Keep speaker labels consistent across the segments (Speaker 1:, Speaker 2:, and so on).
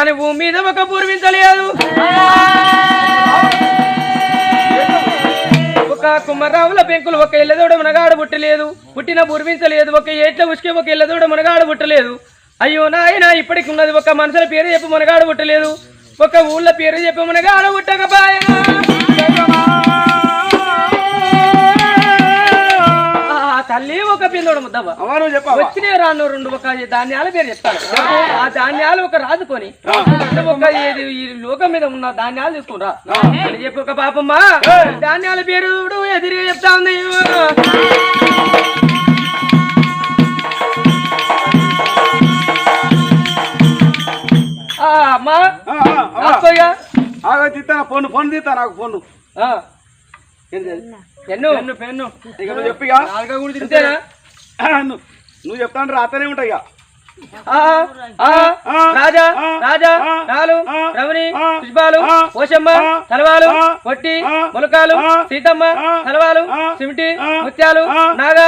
Speaker 1: కానీ భూమి మీద ఒక పూర్వించలేదు. ఒక కుమ్మరావుల పెంకులు ఒక ఎల్లదోడ మునగాడ పుట్టలేదు. పుట్టిన పూర్వించలేదు. ఒక ఏట్ల ఉసుకే ఒక ఎల్లదోడ మునగాడ పుట్టలేదు. అయ్యో నాయన ఇప్పటికి ఉన్నది ఒక మనుషుల పేరు చెప్పి మునగాడ పుట్టలేదు. ఒక ఊళ్ళ పేరు చెప్పి మునగాడ పుట్టకపోయా వచ్చినే రాను రెండు ఒక ధాన్యాల పేరు చెప్తాను ఆ. ధాన్యాలు ఒక రాజుకొని ఒక ఈ లోకం మీద ఉన్న ధాన్యాలు తీసుకురా చెప్పి ఒక పాపమ్మ ధాన్యాల పేరు ఎదురుగా చెప్తా ఉంది. ఆ, అమ్మా
Speaker 2: ఆ, ఆ, అమ్మా.
Speaker 1: రాసుకోయ్యా.
Speaker 2: ఆగో తీస్తా ఫోన్ ఫోన్ తీస్తా నాకు ఫోన్.
Speaker 1: ఆ. పెన్ను. పెన్ను
Speaker 2: చెప్పిగా
Speaker 1: కూడా తింటేనా?
Speaker 2: నువ్వు చెప్తా అంటే రాతనే ఉంటాయి ఇక.
Speaker 1: రాజా రాజా
Speaker 2: ఆ,
Speaker 1: రమణి పుష్పాలు పోషమ్మ తలవాలు పొట్టి మొలకాలు సీతమ్మ తలవాలు సిమిటి ముత్యాలు నాగ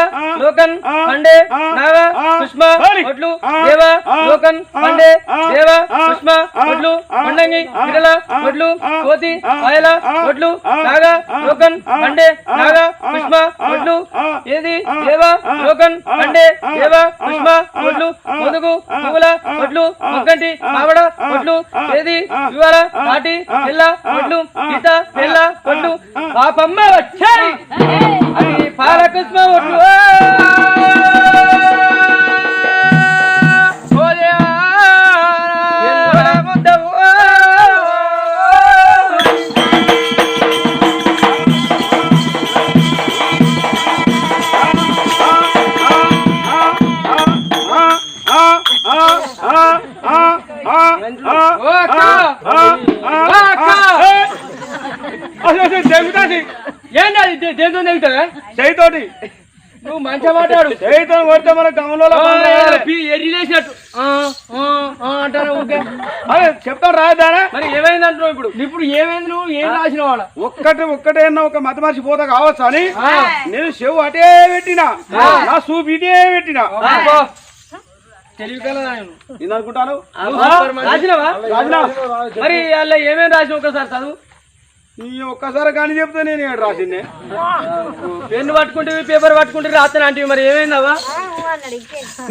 Speaker 1: లోకన్ పండే నాగ
Speaker 2: హరి,
Speaker 1: ఒడ్లు దేవ లోకన్ పండే దేవ
Speaker 2: ఆ,
Speaker 1: ఒడ్లు
Speaker 2: ఆ,
Speaker 1: విరల ఒడ్లు కోతి
Speaker 2: ఆ,
Speaker 1: పాయల
Speaker 2: ఆ,
Speaker 1: ఒడ్లు నాగ లోకన్ పండే నాగ
Speaker 2: ఆ,
Speaker 1: ఒడ్లు ఏది దేవ లోకన్ పండే దేవ
Speaker 2: ఆ,
Speaker 1: ఒడ్లు
Speaker 2: ఆ, ఆ,
Speaker 1: పువ్వుల
Speaker 2: ఆ,
Speaker 1: ఒడ్లు
Speaker 2: ఆ,
Speaker 1: మొగ్గంటి
Speaker 2: ఆ,
Speaker 1: మామిడ
Speaker 2: ఆ,
Speaker 1: ఒడ్లు
Speaker 2: ఆ,
Speaker 1: ఏది?
Speaker 2: ఆ,
Speaker 1: నాటి పిల్ల
Speaker 2: ఆ,
Speaker 1: సీత పిల్ల
Speaker 2: ఆ,
Speaker 1: పాపమ్మ వచ్చాయి! అది పాలకృష్ణ ఒడ్లు మాట్లాడు.
Speaker 2: చేయితో కొడితే మన గమలో
Speaker 1: అంటారు ఓకే
Speaker 2: అదే చెప్తాను రాదానా
Speaker 1: మరి ఏమైంది అంటున్నావు ఇప్పుడు? ఇప్పుడు ఏమైంది నువ్వు ఏం రాసిన వాడ?
Speaker 2: ఒక్కటి ఒక్కటే ఒక మత మనిషి పోతా కావచ్చు అని? నేను చెవు అటే పెట్టినా. నా సూప్ ఇటే పెట్టినా.
Speaker 1: తెలివి కల
Speaker 2: నేను? అనుకుంటాను
Speaker 1: మరి అలా ఏమేమి రాసిన ఒకసారి చదువు?
Speaker 2: నీ ఒక్కసారి కానీ చెప్తే నేను ఏడు రాసిందే.
Speaker 1: పెన్ను పట్టుకుంటే పేపర్ పట్టుకుంటే రాస్తాను అంటే మరి ఏమైందవా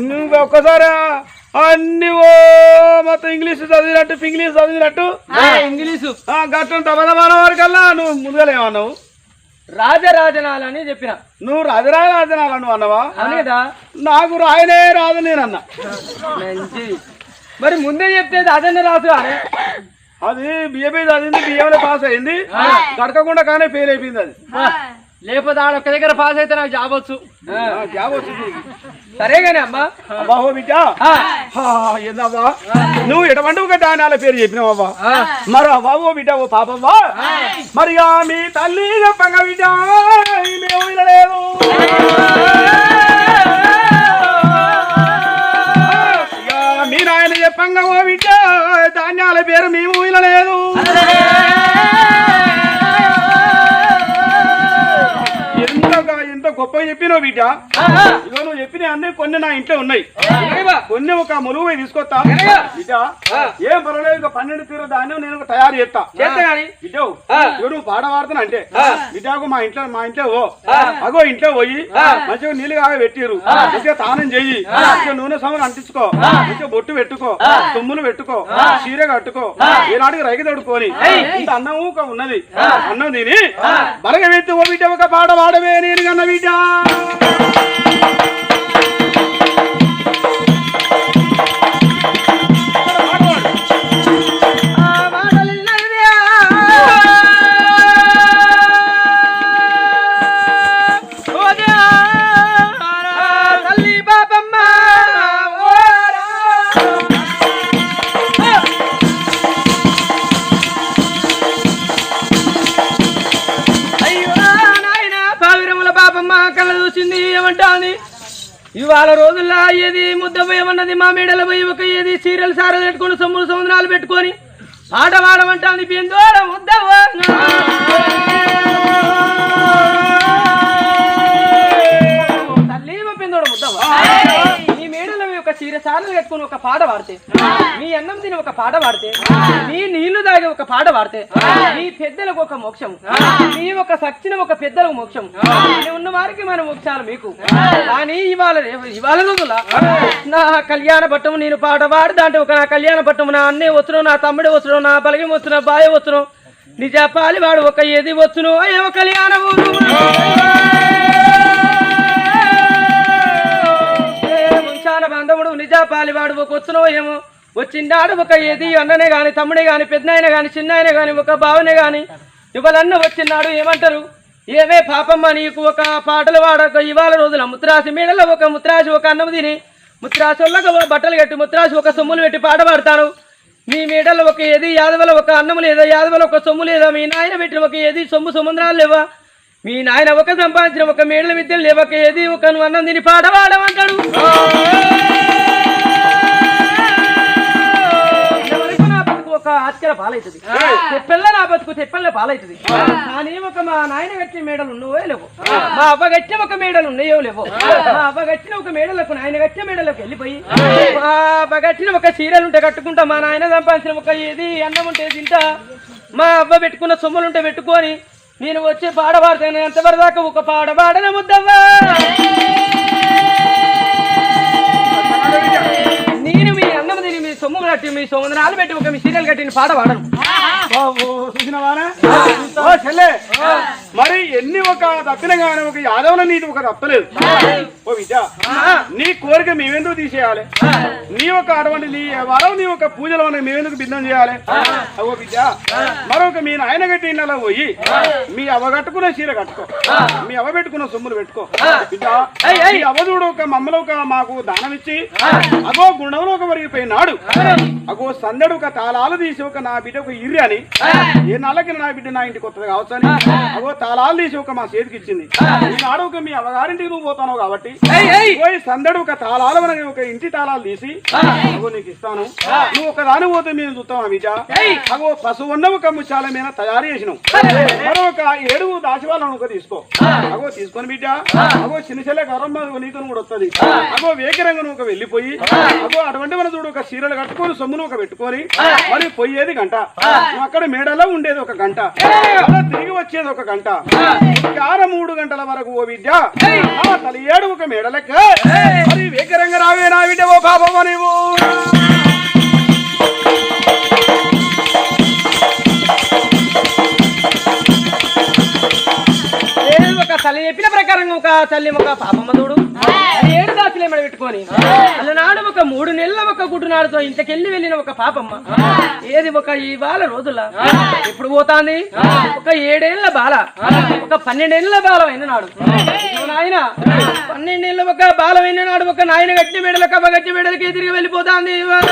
Speaker 2: నువ్వు ఒక్కసారి? అన్ని ఓ మొత్తం ఇంగ్లీష్ చదివినట్టు ఇంగ్లీష్ చదివినట్టు?
Speaker 1: ఇంగ్లీషు.
Speaker 2: గట్టం తమదమాన వరకల్లా నువ్వు ముందుగా ఏమన్నావు?
Speaker 1: రాజరాజనాలని చెప్పిన.
Speaker 2: నువ్వు రాజరాజ రాజనాలు నువ్వు అన్నవా?
Speaker 1: అవును కదా
Speaker 2: నాకు రాయనే రాదు నేను అన్నా
Speaker 1: మంచిది మరి ముందే చెప్తే అదన్నీ రాసు కానీ
Speaker 2: అది బిఏబీ చదివింది బిఏలో పాస్ అయింది. గడకకుండా కానీ ఫెయిల్ అయిపోయింది అది.
Speaker 1: లేకపోతే ఆడ ఒక్క దగ్గర పాస్ అయితే నాకు జాబ్ వచ్చు.
Speaker 2: జాబ్ వచ్చింది
Speaker 1: సరే కానీ అమ్మా.
Speaker 2: బిడ్డ.
Speaker 1: ఆ,
Speaker 2: ఏందవ్వా? నువ్వు ఎటువంటి ఒక దానాల పేరు చెప్పినావవ్వా?
Speaker 1: ఆ.
Speaker 2: మరి ఓ బిడ్డ ఓ పాపవ్వా? మరి ఆ మీ తల్లి చెప్పంగా బిడ్డ మేము వినలేదు. పేరు మేము వినలేదు ఎంత గొప్పగా చెప్పినావు బిడ్డ. ఇగో నువ్వు చెప్పిన అన్ని కొన్ని నా ఇంట్లో ఉన్నాయి. కొన్ని ఒక ములుగు పోయి తీసుకొస్తా. బిడ్డ ఏం పర్వాలేదు ఇక పన్నెండు తీరు ధాన్యం నేను ఒక తయారు చేస్తా. బిడ్డ నువ్వు పాట పాడుతున్నా అంటే బిడ్డకు మా ఇంట్లో మా ఇంట్లో ఓ. అగో ఇంట్లో పోయి మంచిగా నీళ్ళు కాగా పెట్టిరు మంచిగా తానం చెయ్యి మంచిగా నూనె సమయం అంటించుకో. మంచిగా బొట్టు పెట్టుకో. తుమ్ములు పెట్టుకో. చీర కట్టుకో. ఈనాటికి రైకి తడుకొని. ఇంత అన్నం ఉన్నది. అన్నం తిని బలగ వెత్తి ఓ బిడ్డ ఒక పాట పాడవే నేను కన్న బిడ్డ.
Speaker 1: ー ఇవాళ రోజుల్లో ఏది ముద్ద పోయమన్నది మా మేడల పోయి ఒక ఏది సీరియల్ సారలు పెట్టుకొని సొమ్ములు సముద్రాలు పెట్టుకొని పాట పాడమంటాంది పెందోడ ముద్దవ్వ తల్లి మా పెందోడ ముద్దవ్వ ఈ మేడల పోయి ఒక చీర సార్లు కట్టుకుని ఒక పాట పాడితే మీ అన్నం తిని ఒక పాట పాడితే మీ నీళ్ళు తాగి ఒక పాట పాడితే మీ పెద్దలకు ఒక మోక్షం మీ ఒక సచ్చిన ఒక పెద్దలకు మోక్షం ఇది ఉన్న వారికి మన మోక్షాలు మీకు. కానీ ఇవాళ ఇవాళ రోజుల నా కళ్యాణ పట్టము నేను పాట పాడి దాంట్లో ఒక నా కళ్యాణ పట్టము నా అన్నే వచ్చును నా తమ్ముడే వచ్చును నా బలగి వచ్చును నా బాయ వచ్చును నిజ పాలివాడు ఒక ఏది వచ్చును ఏమో కళ్యాణ ఊరు. బాంధవుడు ఒక వచ్చినో ఏమో? వచ్చిండాడు ఒక ఏది అన్ననే కానీ తమ్ముడే కానీ పెద్దనాయన కానీ చిన్నాయన కానీ ఒక బావనే కానీ ఇవాళన్న వచ్చిన్నాడు ఏమంటారు? ఏమే పాపమ్మ నీకు ఒక పాటలు వాడక ఇవాళ రోజుల ముత్రాసి మేడలో ఒక ముత్రాసి ఒక అన్నం తిని ముత్రాసి ఒక బట్టలు కట్టి ముత్రాసి ఒక సొమ్ములు పెట్టి పాట పాడతాను మీ మేడలో ఒక ఏది యాదవల ఒక అన్నం లేదా యాదవల ఒక సొమ్ము లేదా మీ నాయన పెట్టిన ఒక ఏది సొమ్ము సముద్రాలు లేవా? మీ నాయన ఒక సంపాదించిన ఒక మేడల విద్యలు లేవక ఏది ఒక నువ్వు అన్నం తిని పాట పాడమంటాడు. ఒక ఆశ్చర్య పాలవుతుంది తెప్పెల్ల నా బతుకు తెప్పెల్ల పాలవుతుంది కానీ ఒక మా నాయన కట్టిన మేడలు ఉన్నాయో లేవు. మా అవ్వ కట్టిన ఒక మేడలు ఉన్నాయో లేవో. మా అవ్వ కట్టిన ఒక మేడలకు నాయన కట్టిన మేడలకు వెళ్ళిపోయి మా అవ్వ కట్టిన ఒక చీరలు ఉంటే కట్టుకుంటా మా నాయన సంపాదించిన ఒక ఏది అన్నం ఉంటే తింటా మా అవ్వ పెట్టుకున్న సొమ్ములు ఉంటే పెట్టుకొని నేను వచ్చి పాడ పాడతాను ఎంతవరకు దాకా ఒక పాడ పాడన ముద్దవ్వా సొమ్ముదనాలు పెట్టి ఒక మీ సీరియల్ కట్టిన పాట పాడను.
Speaker 2: మరి ఎన్ని ఒక తప్పినగానే ఒక యాదవుల నీతి ఒక తప్పలేదు. ఓ విద్య నీ కోరిక మేమెందుకు తీసేయాలి? నీ ఒక అటువంటి నీ వరం నీ ఒక పూజలో మేమెందుకు బిందం చేయాలి? ఓ విద్య మరొక మీ నాయన కట్టి నెల పోయి మీ అవ్వ కట్టుకున్న చీర కట్టుకో. మీ అవ్వ పెట్టుకున్న సొమ్ములు పెట్టుకో. విద్య అవధుడు ఒక మమ్మలో ఒక మాకు దానం ఇచ్చి అగో గుండంలో ఒక వరిగిపోయినాడు అగో సందడు ఒక తాళాలు తీసి ఒక నా బిడ్డ ఒక ఇర్రి అని. ఏ నెలకి నా బిడ్డ నా ఇంటికి వస్తుంది కావచ్చు అని. అగో తాళాలు తీసి ఒక మా చేతికి ఇచ్చింది. ఈనాడు ఒక మీ అవ్వగారింటికి నువ్వు పోతావు కాబట్టి. పోయి సందడు ఒక తాళాలు మనకి ఒక ఇంటి తాళాలు తీసి అగో నీకు ఇస్తాను. నువ్వు ఒక దాని పోతే మేము చూస్తాం
Speaker 1: ఏయ్.
Speaker 2: అగో పశువు ఉన్న ఒక ముచ్చాల మీద తయారు చేసినాం. ఒక ఏడుగు దాచి వాళ్ళని ఒక తీసుకో. అగో తీసుకొని బిడ్డ. అగో చిన్న చెల్లె గౌరమ్మ నీతో కూడా వస్తుంది. అగో వేగిరంగా నువ్వు ఒక వెళ్ళిపోయి అగో అటువంటి మన చూడు ఒక చీరలు కట్టుకొని సొమ్మును ఒక పెట్టుకొని మరి పోయేది గంట. అక్కడ మేడలో ఉండేది ఒక గంట. తిరిగి వచ్చేది ఒక గంట. గార మూడు గంటల వరకు ఓ విద్య. ఆ తల ఏడు ఒక మేడలెక్క మరి వేగిరంగా రావే నా బిడ్డ ఓ పాపమ్మ నీవు?
Speaker 1: ఏడు ఒక తల్లి చెప్పిన ప్రకారం ఒక తల్లి ఒక పాపమ్మ చూడు. అది ఏడు దాచులు ఏమడ పెట్టుకొని. మూడు నెలల ఒక గుడ్డు నాడుతో ఇంతకెళ్ళి వెళ్ళిన ఒక పాపమ్మ. ఏది ఒక ఇవాళ రోజుల? ఎప్పుడు పోతాంది? ఒక ఏడేళ్ళ బాల. ఒక పన్నెండేళ్ళ బాల అయిన నాడు. నాయన పన్నెండేళ్ళ ఒక బాల అయిన నాడు ఒక నాయన గట్టి మెడల కవ్వ గట్టి మెడలకి తిరిగి వెళ్ళిపోతాంది ఇవాళ.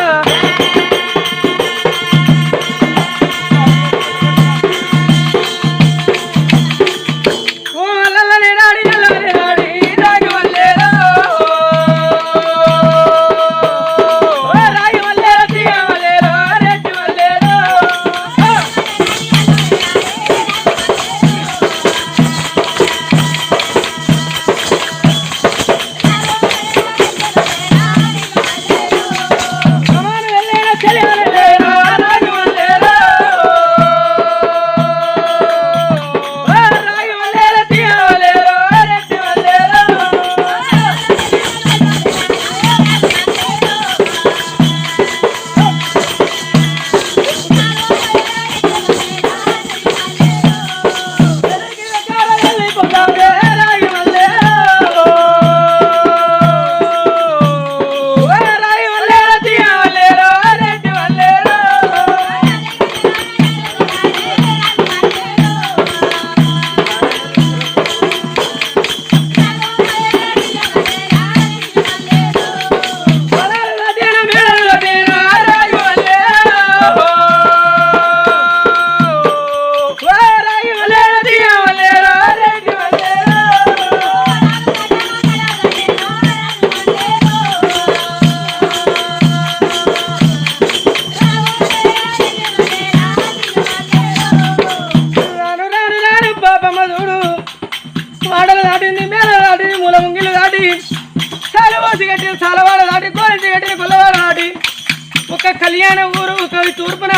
Speaker 1: ఒక ఊరు కవి తూర్పున.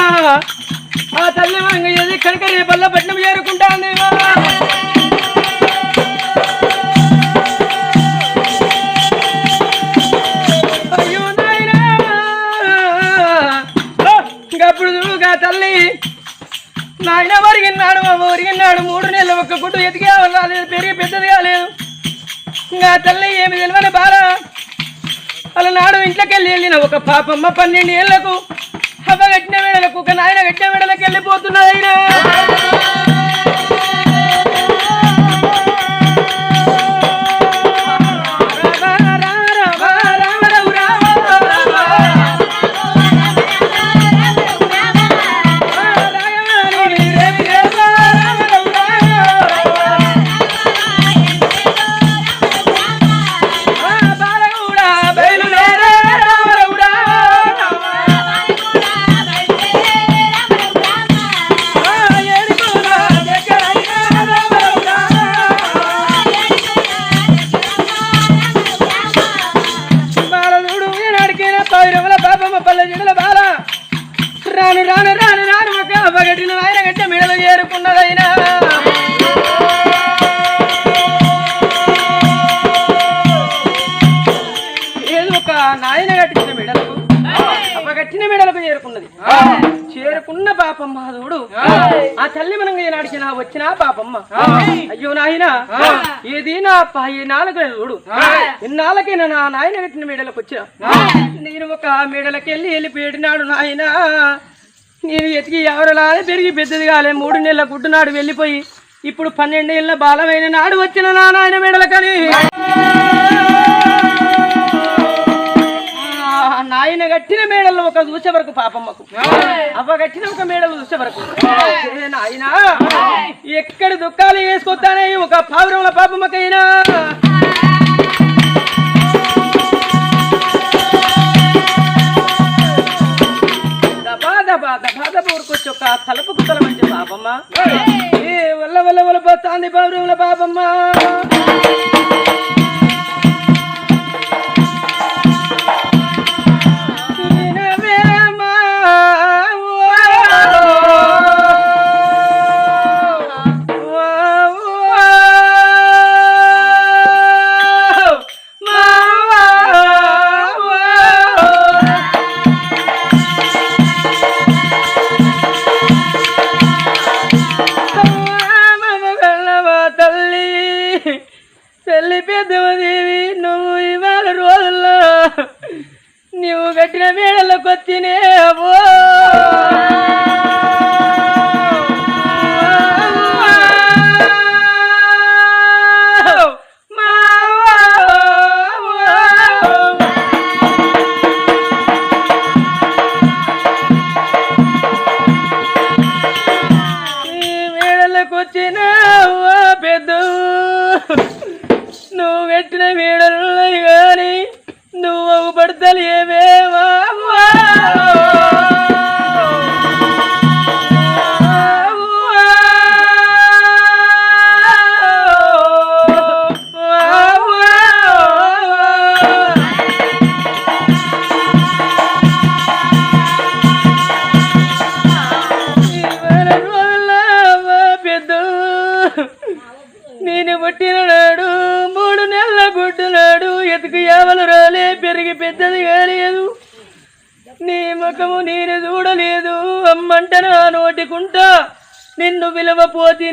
Speaker 1: ఆ తల్లి మంగ ఏది కనకరి పట్నం చేరుకుంటాను అయ్యో చూడుగా తల్లి. నాయన ఒరిగినాడు మా ఒరిగినాడు మూడు నెలలు ఒక్క గుడ్డు ఎదిగా రాలేదు పెరిగి పెద్దది కాలేదు ఇంకా తల్లి ఏమి తెలియని బాధ అలా నాడు ఇంట్లోకి వెళ్ళి వెళ్ళిన ఒక పాపమ్మ పన్నెండు ఏళ్ళకు అవ్వ కట్టిన వేడలకు ఒక నాయన కట్టిన వేడలకు వెళ్ళిపోతున్నది పాపమ్మ చూడు ఆ తల్లి మనం ఏనాడికి నా వచ్చిన పాపమ్మ అయ్యో నాయన ఏది నా ప- ఈ నాలుగు చూడు ఇన్నాళ్ళకైనా నా నాయన కట్టిన మేడలకు వచ్చిన నేను ఒక మేడలకి వెళ్ళి వెళ్ళిపోయినాడు నాయన. నేను ఎతికి ఎవరలా పెరిగి పెద్దది కాలే మూడు నెలల గుడ్డునాడు వెళ్ళిపోయి ఇప్పుడు పన్నెండు ఏళ్ళ బాలమైన నాడు వచ్చిన నా నాయన మేడలకని. నాయన కట్టిన మేడల్లో ఒక చూసే వరకు పాపమ్మకు అవ్వ కట్టిన ఒక మేడలు చూసే వరకు. నాయనా! ఎక్కడ దుఃఖాలు వేసుకొస్తానే ఒక పావురంల పాపమ్మకైనా ఊరుకొచ్చి ఒక తలుపుకు తల మంచి పాపమ్మ ఏ వల్ల వల్ల వల్ల పోతాంది పావురంల పాపమ్మ. తల్లి నువ్వు పడతలు నిన్ను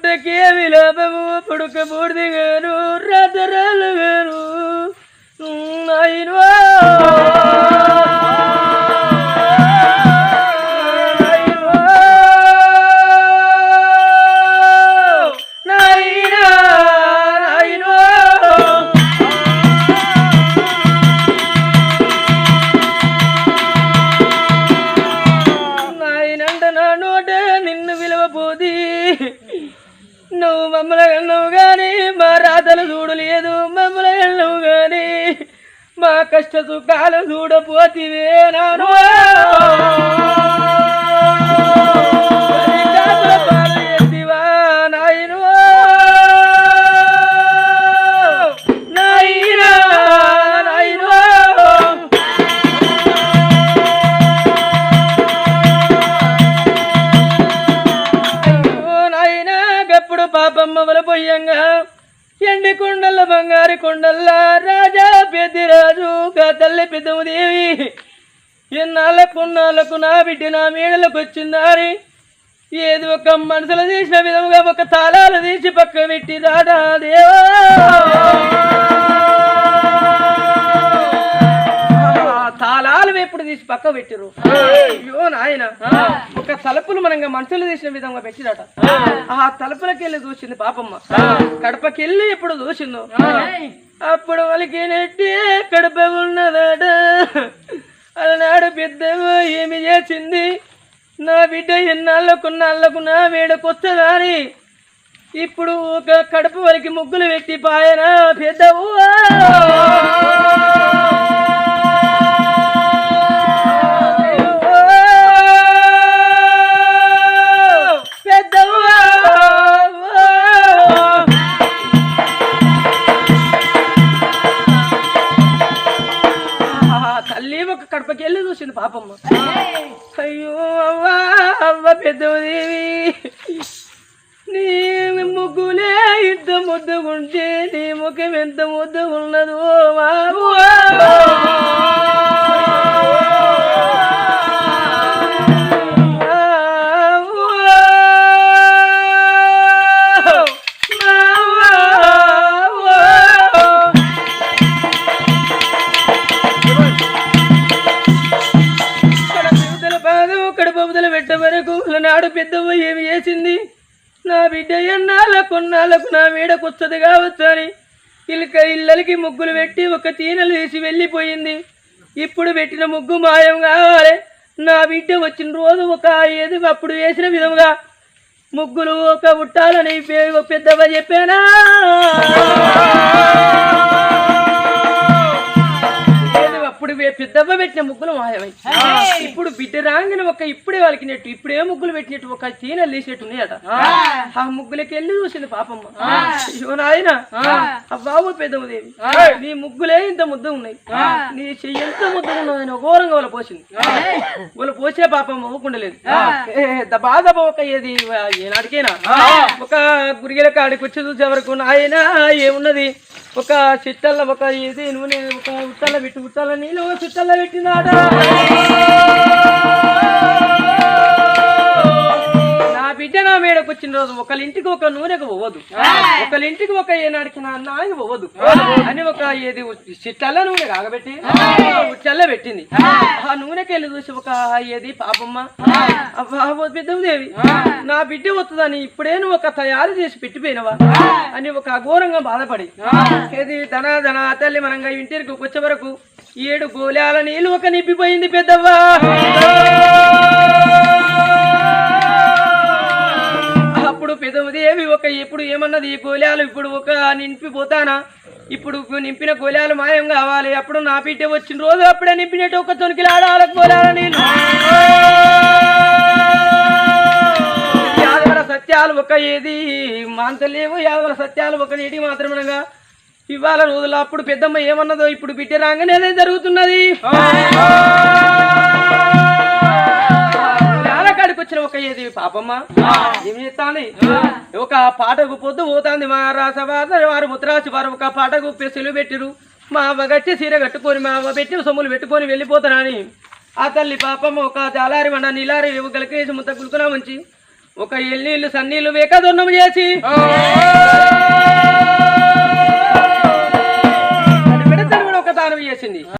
Speaker 1: పుట్టకే విలాపము పుడుకబూర్దిగాను రథరాలుగాను అయినా కష్ట సుఖాలు చూడపోతివే బంగారు కొండల్లా రాజా పెద్దిరాజు తల్లి పెద్దముదేవి. ఎన్నాళ్ళకు కొన్నాళ్ళకు నా బిడ్డ నా మేడలకు వచ్చిందని ఏది ఒక మనసులో తీసిన విధముగా ఒక తాళాలు తీసి పక్క పెట్టి రాడా దేవా. తాళాలు ఎప్పుడు తీసి పక్క పెట్టిరు అయ్యో నాయన. తలుపులు మనంగా మనుషులు తీసిన విధంగా పెట్టిరట. ఆ. తలుపులకి వెళ్ళి చూసింది పాపమ్మ. కడపకి వెళ్ళి ఎప్పుడు చూసిందో? అప్పుడు వాళ్ళకి నెట్టి కడప ఉన్నదట. అలనాడు పెద్దమ్మ ఏమి చేసింది? నా బిడ్డ ఎన్నాళ్ళకు నాళ్ళకు నా వేడకొస్తుందా అని ఇప్పుడు ఒక కడప వరకు ముగ్గులు పెట్టి పాయన పెద్దవ్వా? వెళ్ళి పెద్దమ్మ ఏమి చేసింది? నా బిడ్డ ఎన్నాళ్ళ కొన్నాళ్ళకు నా మేడకొచ్చది కావచ్చు అని ఇల్క ఇళ్ళకి ముగ్గులు పెట్టి ఒక తీనలు వేసి వెళ్ళిపోయింది. ఇప్పుడు పెట్టిన ముగ్గు మాయం కావాలి. నా బిడ్డ వచ్చిన రోజు ఒక ఏది అప్పుడు వేసిన విధముగా ముగ్గులు ఒక ఉట్టాలని పే- పెద్దవ్వ చెప్పానా? పెద్దవ్వ పెట్టిన ముగ్గులు మాయమై ఇప్పుడు బిడ్డ రాగానే ఒక ఇప్పుడే వాళ్ళకి నెట్టు ఇప్పుడే ముగ్గులు పెట్టినట్టు ఒక తీన లేచినట్టు ఉన్నాయట ఆ ముగ్గులకి వెళ్ళి చూసింది పాపమ్మ. అయ్యో నాయన. ఆ. బాబు పెద్దమ్మదేవి నీ ముగ్గులే ఇంత ముద్దు ఉన్నాయి. నీ చెయ్యి ఎంత ముద్దు ఉన్నదని ఘోరంగా వాళ్ళ పోసింది. వాళ్ళ పోసే పాపం అవ్వకుండలేదు బాధ ఒక ఏది ఏనాడికైనా ఒక గురిగల కాడికి వచ్చి చూసే వరకు నాయన ఏమున్నది? ఒక చిట్టల్ల ఒక ఇది నూనె ఒక ఉట్టల్ల పెట్టి ఉట్టల్ల నీళ్ళు ఒక చిట్టల్ల పెట్టినాడా. నా బిడ్డ నా మేడకు వచ్చిన రోజు ఒకళ్ళింటికి ఒక నూనెకు పోవద్దు. ఒకళ్ళింటికి ఒక ఏనాడికి నా నాయన పోవద్దు. అని ఒక ఏది చిట్టల్ల నూనె కాగబెట్టి ఉచ్చల్ల పెట్టింది. ఆ నూనెకి వెళ్ళి చూసి ఒక ఏది పాపమ్మ పెద్దదేవి నా బిడ్డ వస్తుందని ఇప్పుడే నువ్వు ఒక తయారు చేసి పెట్టిపోయినవా? అని ఒక అఘోరంగా బాధపడి ఏది ధన ధన తల్లి మనంగా ఇంటికి వచ్చే వరకు ఏడు గోళాల నీళ్ళు ఒక నిప్పిపోయింది పెద్దవ్వా. అప్పుడు పెదవుదేవి ఒక ఎప్పుడు ఏమన్నది? ఈ గోళాలు ఇప్పుడు ఒక నింపిపోతానా? ఇప్పుడు నింపిన గోళాలు మాయం కావాలి. అప్పుడు నా పీటే వచ్చిన రోజు అప్పుడే నింపినట్టు ఒక తొనికి ఆడాల గోళాల నీళ్ళు యాదవల సత్యాలు ఒక ఏది? మాంతలేవు యాదవల సత్యాలు ఒక నీటి మాత్రమేనగా. ఇవాళ రోజుల అప్పుడు పెద్దమ్మ ఏమన్నదో ఇప్పుడు బిడ్డ రాగానే అదే జరుగుతున్నది. కాడికి వచ్చిన ఒక ఏది పాపమ్మ? ఏమి చేస్తాంది? ఒక పాటకు పొద్దు పోతాంది మా రాసవాద వారు ముద్రాసి వారు ఒక పాటకు సెలువు పెట్టిరు. మా అవ్వ గట్టి సీర కట్టుకొని మా అవ్వ పెట్టి సొమ్ములు పెట్టుకొని వెళ్ళిపోతానని ఆ తల్లి పాపమ్మ ఒక జాలారి మండ నీలారి గలకేసి ముద్ద గులుకునా మంచి ఒక ఎల్నీళ్ళు సన్నీళ్ళు వేక దొన్నం చేసి. చేసింది.